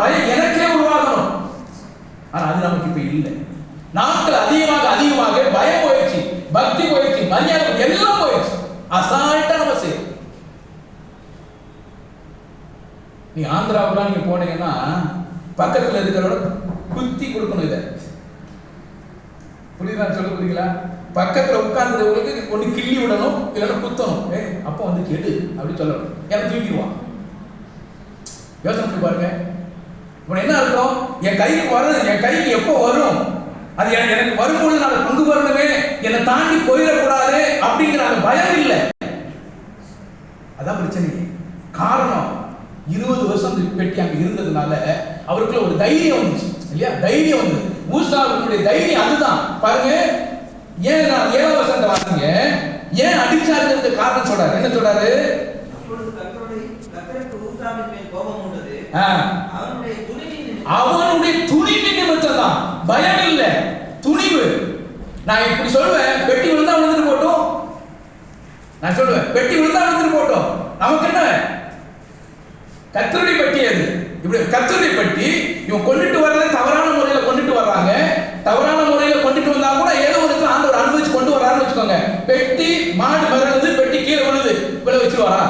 பயம் எனக்கே உருவாகணும். ஆனா அது நமக்கு இப்ப இல்லை. நாட்கள் அதிகமாக அதிகமாக பயம் போயிடுச்சு பக்தி போயிடுச்சு மரியாதை எல்லாம் போயிடுச்சு. அசால்ட்டா நம்ம செய்யும் நீ ஆந்திராவுக்குலாம் நீங்க போனீங்கன்னா பக்கத்துல இருக்கிறவங்க குத்தி கொடுக்கணும் இதை. புரியுதா? சொல்ல புரியுங்களா பக்கத்துல உட்கார்ந்தவங்களுக்கு ஒண்ணு கிள்ளி விடணும் இல்லைன்னா குத்தணும். ஏ அப்போ வந்து கெடு அப்படின்னு சொல்லணும். ஏன்னா தூக்கிடுவான் யோசனை பண்ணி பாருங்க. இப்போ என்ன அர்த்தம்? என் கைக்கு வரும் என் கைக்கு எப்போ வரும்? அது எனக்கு வரும்பொழுது நான் கொண்டு வரணுமே. என்னை தாண்டி போயிடக்கூடாது அப்படிங்கிற அந்த பயம் இல்லை. அதான் பிரச்சனை. காரணம் இருபது வருஷம் பெட்டி அங்க இருந்ததுனால அவருக்குள்ள ஒரு தைரியம் வந்துச்சு இல்லையா? தைரியம் வந்து. மூசாவுடைய தைரியம் அதுதான். பாருங்க ஏன் நான் ஏழாம் வருஷத்தை வாங்க ஏன் அடிச்சாருங்கிறது காரணம் சொல்றாரு. என்ன சொல்றாரு? கோபம் அவனுடைய துணிவு நிமித்தம் தான் பயம் இல்லை துணிவு. நான் இப்படி சொல்லுவேன் பெட்டி விழுந்தா விழுந்துட்டு போட்டோம். நான் சொல்லுவேன் பெட்டி விழுந்தா விழுந்துட்டு போட்டோம். நமக்கு என்ன? கத்தருடைய பெட்டி அது. இப்படி கத்தருடைய பெட்டி இவன் கொண்டுட்டு வர்றத தவறான முறையில கொண்டுட்டு வர்றாங்க. தவறான முறையில கொண்டுட்டு வந்தா கூட ஏதோ ஒரு இடத்துல ஆண்டவர் அனுபவிச்சு கொண்டு வரான்னு வச்சுக்கோங்க. பெட்டி மாடு மறந்து பெட்டி கீழே விழுது விழ வரா?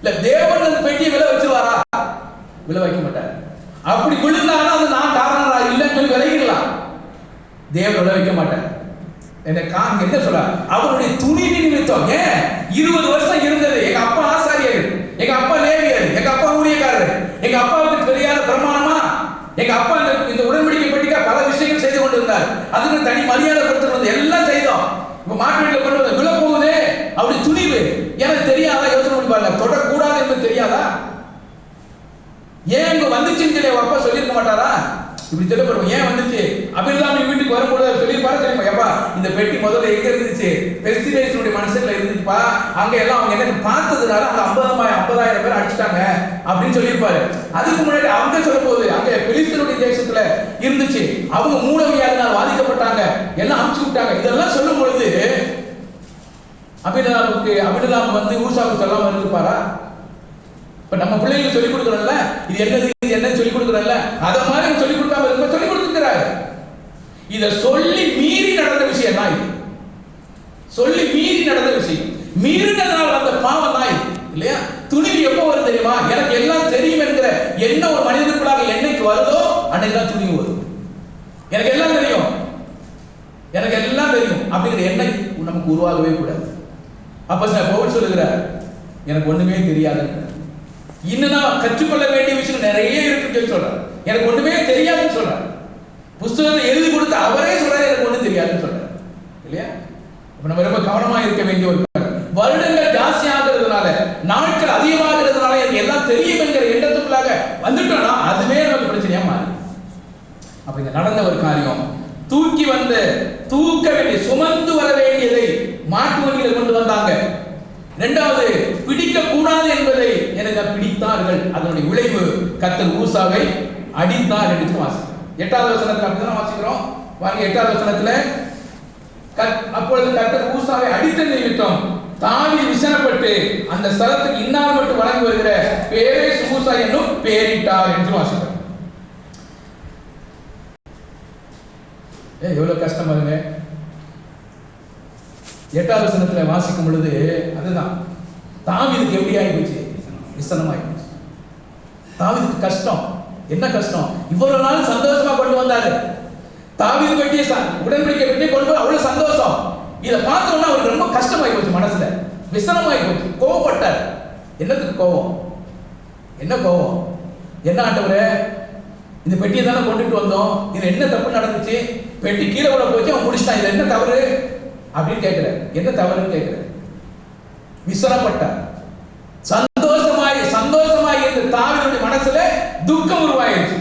இல்ல தேவன் அந்த பெட்டியை வச்சு வரா? விலை வைக்க அப்படி விழுந்தாலும் அது நான் காரணரா இல்லைன்னு சொல்லி விளையிடலாம் தேவன் விளைவிக்க வைக்க என்ன காங்க என்ன சொல்ற அவருடைய துணிவு நிமித்தம். ஏன்? இருபது வருஷம் இருந்தது. எங்க அப்பா ஆசாரியர் எங்க அப்பா லேவியர் எங்க அப்பா ஊழியக்காரர் எங்க அப்பாவுக்கு தெரியாத பிரமாணமா எங்க அப்பா இந்த இந்த உடன்படிக்கை பெட்டிக்கா பல விஷயங்கள் செய்து கொண்டிருந்தார் அதுக்கு தனி மரியாதை கொடுத்துருந்தது எல்லாம் செய்தோம் இப்ப மாட்டு வீட்டுல கொண்டு வந்து விழ போகுதே அப்படி துணிவு எனக்கு தெரியாதா யோசனை பண்ணி பாருங்க தொடக்கூடாது என்று தெரியாதா ஏன் இங்க வந்துச்சுன்னு சொல்லி அவ மாட்டாரா? இப்படி சொல்ல போறோம். ஏன் வந்துச்சு? அபிரதாமி வீட்டுக்கு வரும்போது அவர் சொல்லியிருப்பாரு தெரியுமா? எப்பா இந்த பெட்டி முதல்ல எங்க இருந்துச்சு? பெஸ்டினேஷனுடைய மனுஷன்ல இருந்துச்சுப்பா. அங்க எல்லாம் அவங்க எனக்கு பார்த்ததுனால அந்த ஐம்பதாயிரம் ஐம்பதாயிரம் பேர் அடிச்சிட்டாங்க அப்படின்னு சொல்லியிருப்பாரு. அதுக்கு முன்னாடி அவங்க சொல்ல போது அங்க பெலிஸ்தனுடைய தேசத்துல இருந்துச்சு. அவங்க மூலவியாதினால் பாதிக்கப்பட்டாங்க எல்லாம் அமுச்சு விட்டாங்க. இதெல்லாம் சொல்லும் பொழுது அபிநலாமுக்கு அபிநலாம் வந்து ஊசாவுக்கு சொல்லாம இருந்துப்பாரா? இப்ப நம்ம பிள்ளைங்களுக்கு சொல்லிக் கொடுக்கணும்ல. இது என்னது இது என்ன சொல்லி கொடுக்குறோம்ல அத மாதிரி நம்ம சொல்லி கொடுக்காம இருக்க சொல்லி கொடுத்துக்கிறாரு இத சொல்லி மீறி நடந்த விஷயம் தான் இது சொல்லி மீறி நடந்த விஷயம் அந்த வந்த பாவம் தான் இல்லையா? துணிவு எப்போ வரும் தெரியுமா? எனக்கு எல்லாம் தெரியும் என்கிற என்ன ஒரு மனிதனுக்குள்ளாக என்னைக்கு வருதோ அன்னைக்கு தான் துணிவு வரும். எனக்கு எல்லாம் தெரியும். எனக்கு எல்லாம் தெரியும். அப்படிங்கிற எண்ணம் நமக்கு உருவாகவே கூடாது. அப்ப சார் பவுல் சொல்லுகிறார் எனக்கு ஒண்ணுமே தெரியாது இன்னும் நான் கற்றுக்கொள்ள வேண்டிய விஷயம் நிறைய இருக்குன்னு சொல்லி சொல்றார். எனக்கு ஒண்ணுமே தெரியாதுன்னு சொல்றார். புஸ்தகத்தை எழுதி கொடுத்து அவரே சொல்றாரு எனக்கு ஒண்ணும் தெரியாதுன்னு சொல்றார். இல்லையா? அப்ப நம்ம ரொம்ப கவனமா இருக்க வேண்டிய ஒரு வருடங்கள் ஜாஸ்தி ஆகிறதுனால நாட்கள் அதிகமாகிறதுனால எனக்கு எல்லாம் தெரியும் என்கிற எண்ணத்துக்குள்ளாக வந்துட்டோம்னா அதுவே நமக்கு பிரச்சனையா மாறி அப்ப இந்த நடந்த ஒரு காரியம். தூக்கி வந்து தூக்க வேண்டிய சுமந்து வர வேண்டியதை மாட்டு வண்டியில கொண்டு வந்தாங்க. இரண்டாவது பிடிக்க கூடாது என்பதை எனக்கு பிடித்தார்கள். அதனுடைய விளைவு கத்தல் ஊசாவை அடித்தார் என்று வாசிக்கிறோம். எட்டாவது வசனத்தில் அப்படிதான் வாசிக்கிறோம். வாங்க எட்டாவது வசனத்துல கத்- அப்பொழுது கத்தர் ஊசாவை அடித்த நிமித்தம் தாவி விசனப்பட்டு அந்த ஸ்தலத்துக்கு இன்னார் மட்டும் வழங்கி வருகிற பேரே ஊசா என்னும் பேரிட்டார் என்று வாசிக்கிறார் ஏ எவ்வளவு கஷ்டம் பாருங்க. எட்டாவது வசனத்துல வாசிக்கும் பொழுது அதுதான். தாவிதுக்கு எப்படி ஆகி போச்சு விசனம் போச்சு கஷ்டம். என்ன கஷ்டம்? இவ்வளவு நாள் சந்தோஷமா கொண்டு வந்தாரு. தாவிது பெட்டிய உடன்படிக்கை பற்றி கொண்டு வர அவ்வளவு சந்தோஷம். இதை பார்த்தோம்னா அவருக்கு ரொம்ப கஷ்டமாகி போச்சு மனசுல. விசனமாகி போச்சு. கோவப்பட்டார். என்னத்துக்கு கோவம்? என்ன கோவம்? என்ன ஆண்டவரே இந்த பெட்டியை தானே கொண்டுட்டு வந்தோம். இதில் என்ன தப்பு நடந்துச்சு? பெட்டி கீழே விட போச்சு அவன் முடிச்சிட்டான். இது என்ன தவறு? அப்படின்னு கேட்கிறார். என்ன தவறுன்னு கேட்கிறார். விசனப்பட்டார். சந்தோஷமாய் சந்தோஷமாய் இருந்த தாவினுடைய மனசுல துக்கம் உருவாயிருச்சு.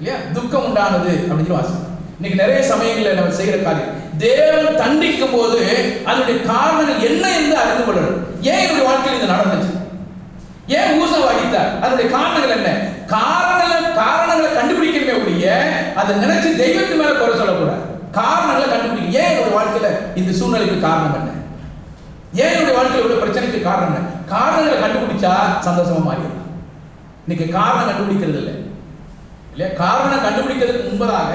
இல்லையா? துக்கம் உண்டானது அப்படின்னு சொல்லி இன்னைக்கு நிறைய சமயங்களில் நம்ம செய்கிற காரியம். தேவன் தண்டிக்கும் போது அதனுடைய காரணம் என்ன என்று அறிந்து கொள்ளணும். ஏன் என்னுடைய வாழ்க்கையில் இது நடந்துச்சு? ஏன் ஊசம் வாகித்தார் அதனுடைய காரணங்கள் என்ன? காரணங்களை காரணங்களை கண்டுபிடிக்கணுமே ஒழிய அதை நினைச்சு தெய்வத்து மேல குறை சொல்லக்கூடாது. காரணங்களை கண்டுபிடிக்க. ஏன் என்னுடைய வாழ்க்கையில இந்த சூழ்நிலைக்கு காரணம் என்ன? ஏன் என்னுடைய வாழ்க்கையில் உள்ள பிரச்சனைக்கு காரணம் என்ன? காரணங்களை கண்டுபிடிச்சா சந்தோஷமா மாறிடலாம். இன்னைக்கு காரணம் கண்டுபிடிக்கிறது இல்லை இல்லையா? காரணம் கண்டுபிடிக்கிறதுக்கு முன்பதாக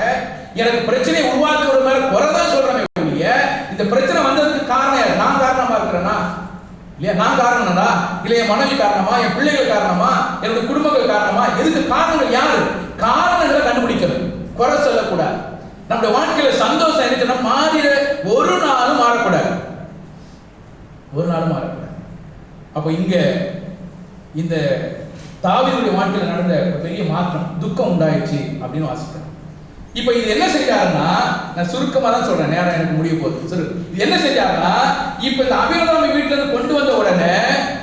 எனக்கு பிரச்சனை உருவாக்குற மேல குறைதான் சொல்றமே ஒழிய இந்த பிரச்சனை வந்ததுக்கு காரணம் யார்? நான் காரணமா இருக்கிறேனா? இல்லையா? நான் காரணம்டா? இல்ல என் மனைவி காரணமா? என் பிள்ளைகள் காரணமா? என்னுடைய குடும்பங்கள் காரணமா? எதுக்கு? காரணங்கள் யாரு? காரணங்களை கண்டுபிடிக்கிறது குறை சொல்லக்கூடாது. நம்முடைய வாழ்க்கையில சந்தோஷம் என்ன மாறிட ஒரு நாளும் மாறக்கூடாது. ஒரு நாளும் மாறக்கூடாது. அப்போ இங்க இந்த தாவீதுடைய வாழ்க்கையில் நடந்த ஒரு பெரிய மாற்றம் துக்கம் உண்டாயிடுச்சு அப்படின்னு வாசிக்கிறேன். இப்போ இது என்ன செஞ்சாருன்னா நான் சுருக்கமா தான் சொல்றேன் நேரம் எனக்கு முடிய போகுது. சரி இது என்ன செஞ்சாருன்னா இப்போ இந்த அபிரதாமி வீட்டுல இருந்து கொண்டு வந்த உடனே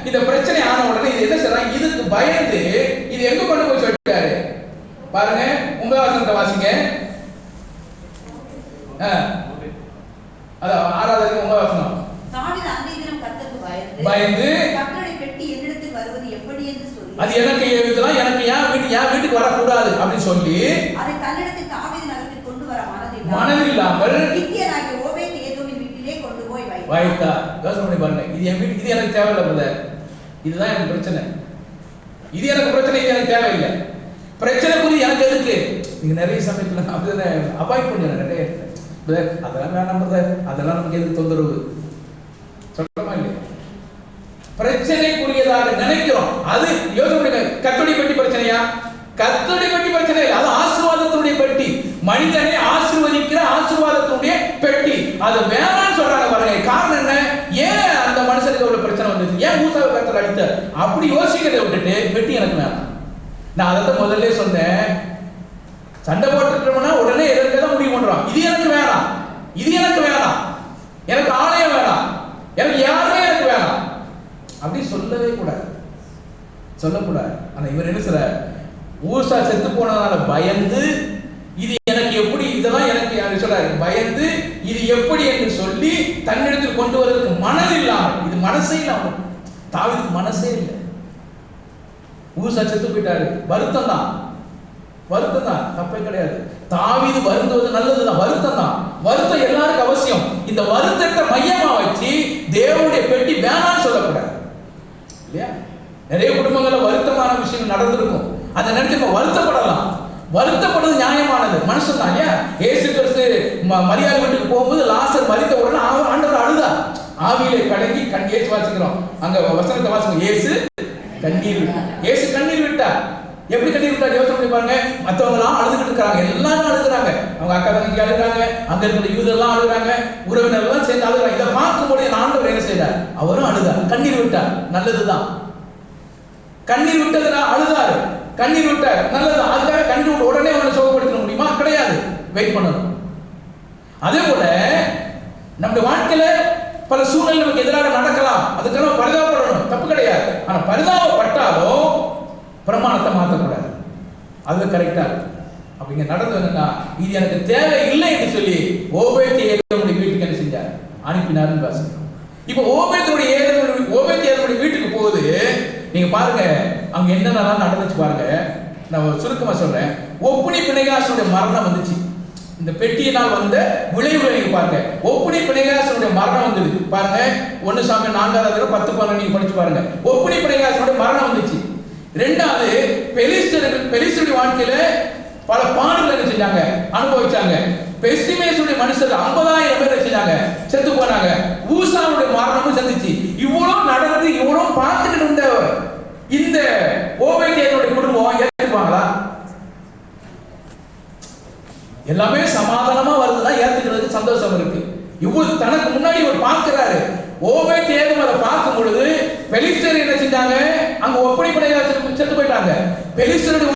இந்த பிரச்சனை ஆன உடனே இது என்ன செய்றாங்க இதுக்கு பயந்து இது எங்க கொண்டு போய் சொல்லிட்டாரு? பாருங்க உங்க வாசனத்தை வாசிங்க அதான் ஆறாவது உங்க வாசனம் பயந்து அது எனக்கு இதெல்லாம் எனக்கு ஏன் வீட்டு என் வீட்டுக்கு வரக்கூடாது அப்படின்னு சொல்லி அதை தன்னிடத்தில் தாவீது நகரத்தில் கொண்டு வர மனதில் மனதில்லாமல் கித்தியனாகிய ஓபேத் ஏதோமின் வீட்டிலே கொண்டு போய் வைத்தார் வாய்த்தா யோசனை பண்ணி பாருங்க இது என் வீட்டுக்கு இது எனக்கு தேவையில்லை பிரதர் இதுதான் எனக்கு பிரச்சனை. இது எனக்கு பிரச்சனை இது எனக்கு தேவையில்லை. பிரச்சனை புரியுது எனக்கு எதுக்கு? நீங்க நிறைய சமயத்துல அப்படி அவாய்ட் பண்ணுங்க நிறைய பிரதர் அதெல்லாம் வேணாம் பிரதர் அதெல்லாம் நமக்கு எதுக்கு தொந்தரவு? சொல்றோமா இல்லையா? பிரச்சனைக்குரியதாக நினைக்கிறோம். அது யோசனை பண்ணுங்க. கத்தோடி பட்டி பிரச்சனையா? கத்தோடி பெட்டி பிரச்சனை அது ஆசீர்வாதத்துடைய பட்டி. மனிதனை ஆசீர்வதிக்கிற ஆசீர்வாதத்துடைய பெட்டி. அது வேணாம்னு சொல்றாங்க பாருங்க. காரணம் என்ன? ஏன் அந்த மனுஷனுக்கு அவ்வளவு பிரச்சனை வந்துச்சு? ஏன் மூசாவை கத்தர் அடித்த அப்படி யோசிக்கிறத விட்டுட்டு பெட்டி எனக்கு வேணாம். நான் அதை தான் முதல்ல சொன்னேன். சண்டை போட்டுட்டோம்னா உடனே எதற்கு தான் முடிவு பண்றோம். இது எனக்கு வேணாம். இது எனக்கு வேணாம். எனக்கு ஆலயம் வேணாம். எனக்கு யாருமே எனக்கு வேணாம். அப்படி சொல்லவே கூடாது. சொல்லக்கூடாது. ஆனா இவர் என்ன சொல்ற ஊசா செத்து போனதால பயந்து இது எனக்கு எப்படி இதெல்லாம் எனக்கு யாரு சொல்றாரு பயந்து இது எப்படி என்று சொல்லி தன்னிடத்தில் கொண்டு வருவதற்கு மனது இல்லாமல் இது மனசே இல்லாம தாவிதுக்கு மனசே இல்லை. ஊசா செத்து போயிட்டாரு. வருத்தம் தான் வருத்தம் தான் தப்பே கிடையாது. தாவிது வருந்துவது நல்லதுதான். வருத்தம் தான் வருத்தம் எல்லாருக்கும் அவசியம். இந்த வருத்தத்தை மையமா வச்சு தேவனுடைய பெட்டி வேணாம்னு சொல்லக்கூடாது. இல்லையா? நிறைய குடும்பங்கள்ல வருத்தமான விஷயம் நடந்திருக்கும். அதை நினைச்சு வருத்தப்படலாம். வருத்தப்படுறது நியாயமானது. மனுஷன் தான் ஏன் ஏசு கிறிஸ்து ம- மரியாதை வீட்டுக்கு போகும்போது லாசர் மறித்த உடனே அவர் ஆண்டவர் அழுதா? ஆவியிலே கலங்கி கண் ஏசு வாசிக்கிறோம். அங்க வசனத்தை வாசிக்கிறோம் ஏசு கண்ணீர் ஏசு கண்ணீர் விட்டார். எப்படி கண்ணீர் விட்டார்? யோசனை பண்ணி பாருங்க. மற்றவங்க எல்லாம் அழுதுகிட்டு இருக்கிறாங்க. எல்லாரும் அழுகுறாங்க. அவங்க அக்கா தங்கச்சி அழுகுறாங்க. அங்க இருக்கிற யூதர்லாம் அழுகுறாங்க. உறவினர் எல்லாம் சேர்ந்து அழுகுறாங்க. இதை பார்க்கும்போது என் ஆண்டவர் என்ன செய்தார்? அவரும் அழுதார். கண்ணீர் விட்டார். நல்லதுதான். கண்ணீர் விட்டதுனா அழுதாரு. கண்ணீர் விட்டார் நல்லது. அதுக்காக கண்ணீர் விட்டு உடனே அவனை சுகப்படுத்த முடியுமா? கிடையாது. வெயிட் பண்ணணும். அதே போல நம்முடைய வாழ்க்கையில பல சூழ்நிலை நமக்கு எதிராக நடக்கலாம். அதுக்கெல்லாம் பரிதாபப்படணும். தப்பு கிடையாது. ஆனா பரிதாபப்பட்டாலும் பிரமாணத்தை மாற்றக்கூடாது. அது கரெக்டா அப்படிங்க நடந்தது என்னன்னா இது எனக்கு தேவை இல்லை என்று சொல்லி ஓபேத்தி ஏதனுடைய வீட்டுக்கு என்ன செஞ்சார்? அனுப்பினார்னு பேசுறோம் இப்போ ஓபேத்தனுடைய ஏதனுடைய ஓபேத்தி ஏதனுடைய வீட்டுக்கு போகுது. நீங்க பாருங்க அங்கே என்னென்னலாம் நடந்துச்சு பாருங்க. நான் சுருக்கமாக சுருக்கமா சொல்றேன். ஒப்புனி பிணைகாசனுடைய மரணம் வந்துச்சு. இந்த பெட்டியினால் வந்த விளைவுகளை நீங்க பாருங்க. ஒப்புனி பிணைகாசனுடைய மரணம் வந்தது பாருங்க. ஒன்னு சாமி நான்காவது தடவை பத்து பன்னெண்டு நீங்க படிச்சு பாருங்க. ஒப்புனி பிணைகாசனுடைய மரணம் வந்துச்சு. ரெண்டாவது பெலிஸ்டர்கள் பெலிஸ்டருடைய வாழ்க்கையில பல பாடுகள் என்ன செஞ்சாங்க? அனுபவிச்சாங்க. பெஸ்டிமேஸுடைய மனுஷர் ஐம்பதாயிரம் பேர் செஞ்சாங்க? செத்து போனாங்க. ஊசாவுடைய மரணமும் சந்திச்சு. இவ்வளவு நடந்து இவ்வளவு பார்த்துக்கிட்டு இருந்த இந்த ஓபேத்தியனுடைய குடும்பம் ஏற்றுப்பாங்களா எல்லாமே சமாதானமா வருதுன்னா ஏத்துக்கிறதுக்கு சந்தோஷம் இருக்கு. இவ்வளவு தனக்கு முன்னாடி இவர் பார்க்கிறாரு. ஓவே தேதும் அதை பார்க்கும் பொழுது பெலிஸ்டர் என்ன செஞ்சாங்க? அங்க ஒப்படைப்படையா செத்து போயிட்டாங்க. பெலிஸ்டருடைய